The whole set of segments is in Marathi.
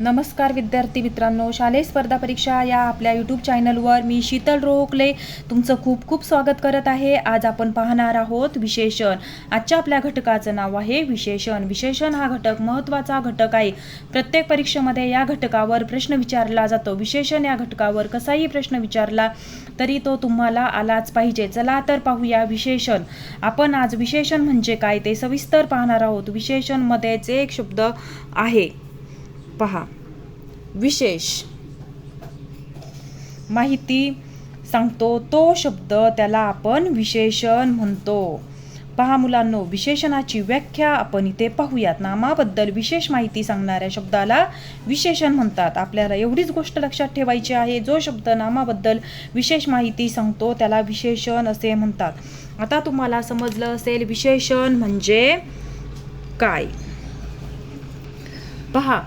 नमस्कार विद्यार्थी मित्रांनो शालेय स्पर्धा परीक्षा या आपल्या यूट्यूब चॅनलवर मी शीतल रोहकले तुमचं खूप खूप स्वागत करत आहे. आज आपण पाहणार आहोत विशेषण. आजच्या आपल्या घटकाचं नाव आहे विशेषण. विशेषण हा घटक महत्त्वाचा घटक आहे. प्रत्येक परीक्षेमध्ये या घटकावर प्रश्न विचारला जातो. विशेषण या घटकावर कसाही प्रश्न विचारला तरी तो तुम्हाला आलाच पाहिजे. चला तर पाहूया विशेषण. आपण आज विशेषण म्हणजे काय ते सविस्तर पाहणार आहोत. विशेषणमध्येच एक शब्द आहे. पहा. विशेष. माहिती सांगतो तो शब्द त्याला आपण विशेषण म्हणतो. पहा मुलांनो विशेषणाची व्याख्या आपण इथे पाहूयात. नामाबद्दल विशेष माहिती सांगणाऱ्या शब्दाला विशेषण म्हणतात. आपल्याला एवढीच गोष्ट लक्षात ठेवायची आहे जो शब्द नामाबद्दल विशेष माहिती सांगतो त्याला विशेषण असे म्हणतात. आता तुम्हाला समजलं असेल विशेषण म्हणजे काय? पहा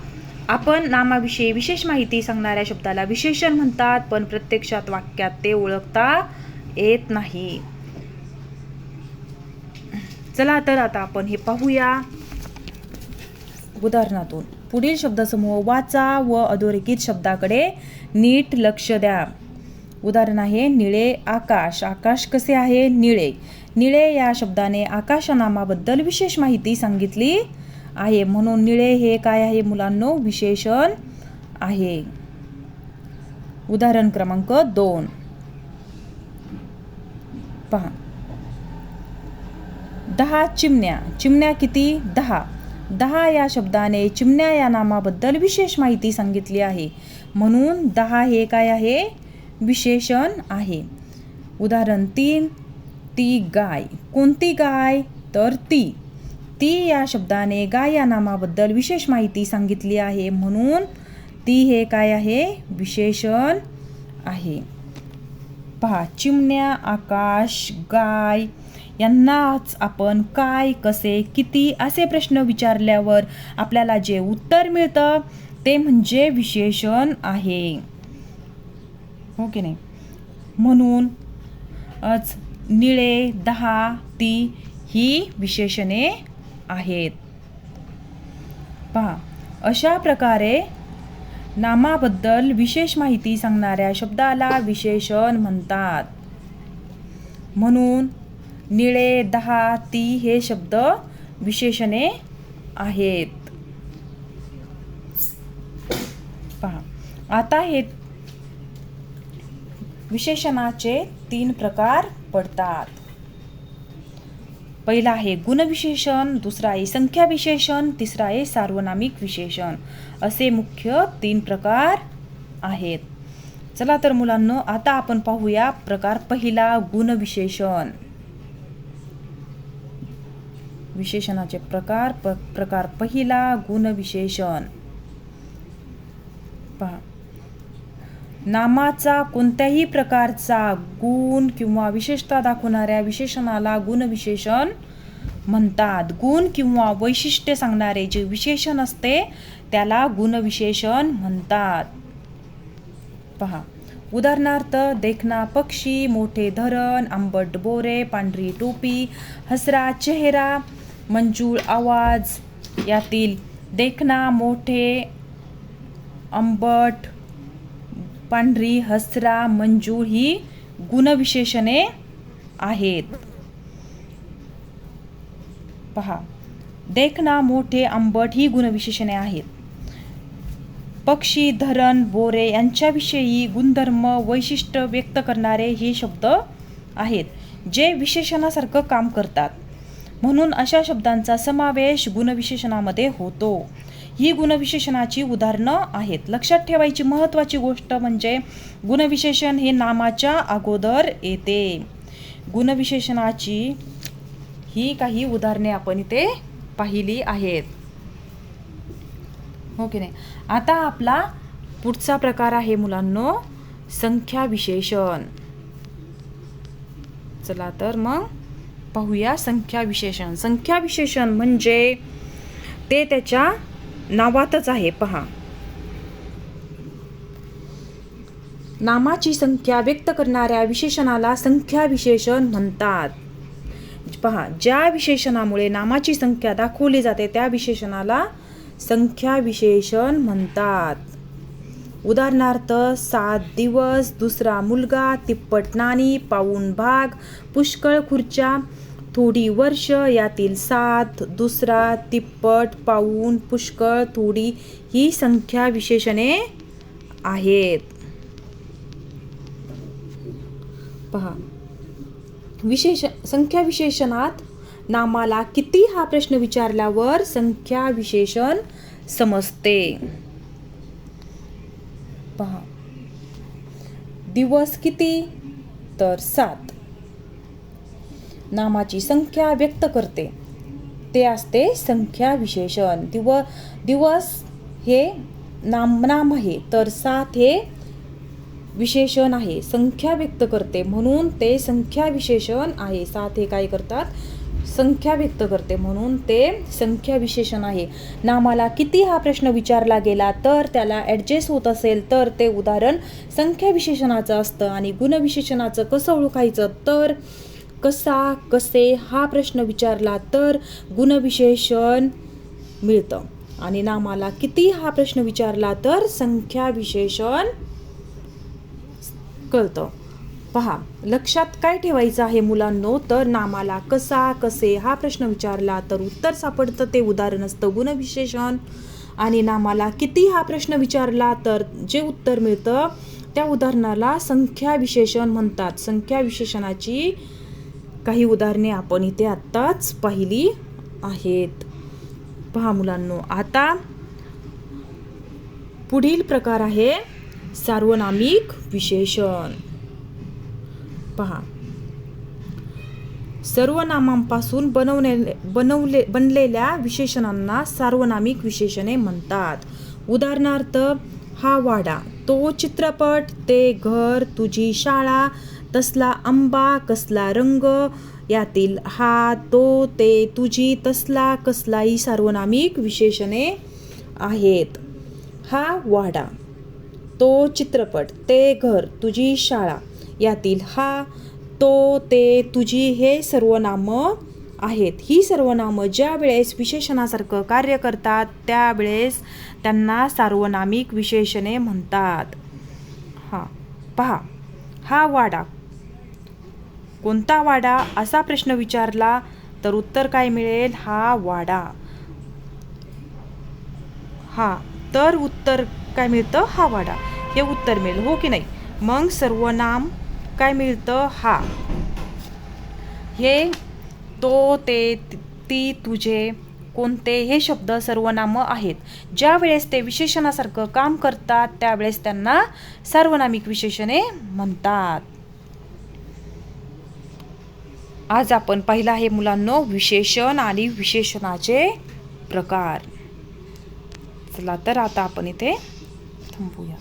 आपण नामाविषयी विशेष माहिती सांगणाऱ्या शब्दाला विशेषण म्हणतात पण प्रत्यक्षात वाक्यात ते ओळखता येत नाही. चला तर आता आपण हे पाहूया. उदाहरणातून. पुढील शब्दसमूह वाचा व अधोरेखित शब्दाकडे नीट लक्ष द्या. उदाहरण आहे निळे आकाश. आकाश कसे आहे? निळे. निळे या शब्दाने आकाशनामाबद्दल विशेष माहिती सांगितली आहे. म्हणून निळे हे काय आहे मुलांनो? विशेषण आहे. उदाहरण क्रमांक दोन. पहा. दहा चिमण्या. चिमण्या किती? दहा. दहा या शब्दाने चिमण्या या नामाबद्दल विशेष माहिती सांगितली आहे. म्हणून दहा हे काय आहे? विशेषण आहे. उदाहरण तीन ती गाय. कोणती गाय? तर ती. ती या शब्दाने गाय या नामाबद्दल विशेष माहिती सांगितली आहे. म्हणून ती हे काय आहे? विशेषण आहे. पहा चिमण्या आकाश गाय यांनाच आपण काय कसे किती असे प्रश्न विचारल्यावर आपल्याला जे उत्तर मिळतं ते म्हणजे विशेषण आहे. हो की नाही? म्हणून निळे दहा ती ही विशेषणे आहेत. पहा अशा प्रकारे नामाबद्दल विशेष माहिती सांगणाऱ्या शब्दाला विशेषण म्हणतात. म्हणून निळे दहा ती हे शब्द विशेषणे आहेत. पहा आता हे विशेषणाचे तीन प्रकार पडतात. पहिला आहे गुणविशेषण दुसरा आहे संख्या विशेषण तिसरा आहे सार्वनामिक विशेषण. असे मुख्य तीन प्रकार आहेत. चला तर मुलांनो आता आपण पाहूया प्रकार पहिला गुणविशेषण. विशेषणाचे प्रकार प प्रकार पहिला गुणविशेषण. पहा. नामाचा कोणत्याही प्रकारचा गुण किंवा विशेषता दाखवणाऱ्या विशेषणाला गुणविशेषण म्हणतात. गुण किंवा वैशिष्ट्य सांगणारे जे विशेषण असते त्याला गुणविशेषण म्हणतात. पहा. उदाहरणार्थ देखना पक्षी मोठे धरण आंबट बोरे पांढरी टोपी हसरा चेहरा मंजूळ आवाज. यातील देखना मोठे आंबट पांढरी हसरा मंजूळ ही गुणविशेषणे आहेत. पहा देखना मोठे आंबट ही गुणविशेषणे आहेत. पक्षी धरण बोरे यांच्याविषयी गुणधर्म वैशिष्ट्य व्यक्त करणारे हे शब्द आहेत जे विशेषणासारखं काम करतात. म्हणून अशा शब्दांचा समावेश गुणविशेषणामध्ये होतो. ही गुणविशेषणाची उदाहरणं आहेत. लक्षात ठेवायची महत्त्वाची गोष्ट म्हणजे गुणविशेषण हे नामाच्या अगोदर येते. गुणविशेषणाची ही काही उदाहरणे आपण इथे पाहिली आहेत. हो की नाही? आता आपला पुढचा प्रकार आहे मुलांनो संख्या विशेषण चला तर मग पाहूया संख्या विशेषण संख्या विशेषण म्हणजे ते त्याच्या नावातच आहे पहा. नामाची संख्या व्यक्त करणाऱ्या विशेषणाला संख्या विशेषण म्हणतात. पहा ज्या विशेषणामुळे नामाची संख्या दाखवली जाते त्या विशेषणाला संख्या विशेषण म्हणतात. उदाहरणार्थ सात दिवस दुसरा मुलगा तिप्पट नाणी पाऊन भाग पुष्कळ खुर्च्या थोडी वर्ष यातील सात दुसरा तिप्पट पाऊन पुष्कळ थोडी ही संख्या विशेषणे आहेत. पहा. विशेष संख्या विशेषणात नामाला किती हा प्रश्न विचारल्यावर संख्या विशेषण समजते? पहा. दिवस किती? तर सात. नामाची संख्या व्यक्त करते. ते असते संख्या विशेषण. दिव दिवस हे नाम नाम आहे तर सात हे विशेषण आहे. संख्या व्यक्त करते म्हणून ते संख्या विशेषण आहे. सात हे काय करतात? संख्या व्यक्त करते म्हणून ते संख्या विशेषण आहे. नामाला किती हा प्रश्न विचारला गेला तर त्याला ॲडजस्ट होत असेल तर ते उदाहरण संख्या विशेषणाचं असतं आणि गुणविशेषणाचं कसं ओळखायचं तर कसा कसे हा प्रश्न विचारला तर गुणविशेषण मिळतं. आणि नामाला किती हा प्रश्न विचारला तर संख्या विशेषण कळतं. पहा लक्षात काय ठेवायचं आहे मुलांनो? तर नामाला कसा कसे हा प्रश्न विचारला तर उत्तर सापडतं ते उदाहरण असतं गुणविशेषण. आणि नामाला किती हा प्रश्न विचारला तर जे उत्तर मिळतं त्या उदाहरणाला संख्या विशेषण म्हणतात. संख्या विशेषणाची काही उदाहरणे आपण इथे आत्ताच पाहिली आहेत. पहा मुलांनो आता पुढील प्रकार आहे सार्वनामिक विशेषण. पहा. सर्वनामांपासून बनवणे बनवले बनलेल्या विशेषणांना सार्वनामिक विशेषणे म्हणतात. उदाहरणार्थ हा वाडा तो चित्रपट ते घर तुझी शाळा तसला आंबा कसला रंग यातील हा तो ते तुझी तसला कसलाही सार्वनामिक विशेषणे आहेत. हा वाडा तो चित्रपट ते घर तुझी शाळा यातील हा तो ते तुझी हे सर्वनामं आहेत. ही सर्वनामं ज्या वेळेस विशेषणासारखं कार्य करतात त्यावेळेस त्यांना सार्वनामिक विशेषणे म्हणतात. हां पहा हा वाडा कोणता वाडा असा प्रश्न विचारला तर उत्तर काय मिळेल? हा वाडा. हा तर उत्तर काय मिळतं? हा वाडा. हे उत्तर मिळेल हो की नाही? मग सर्वनाम काय मिळतं? हा. हे तो ते ती तुझे कोणते हे शब्द सर्वनामं आहेत. ज्या वेळेस ते विशेषणासारखं काम करतात त्यावेळेस त्यांना सार्वनामिक विशेषणे म्हणतात. आज आपण पाहिलं आहे मुलांनो विशेषण आणि विशेषणाचे प्रकार. चला तर आता आपण इथे थांबूया.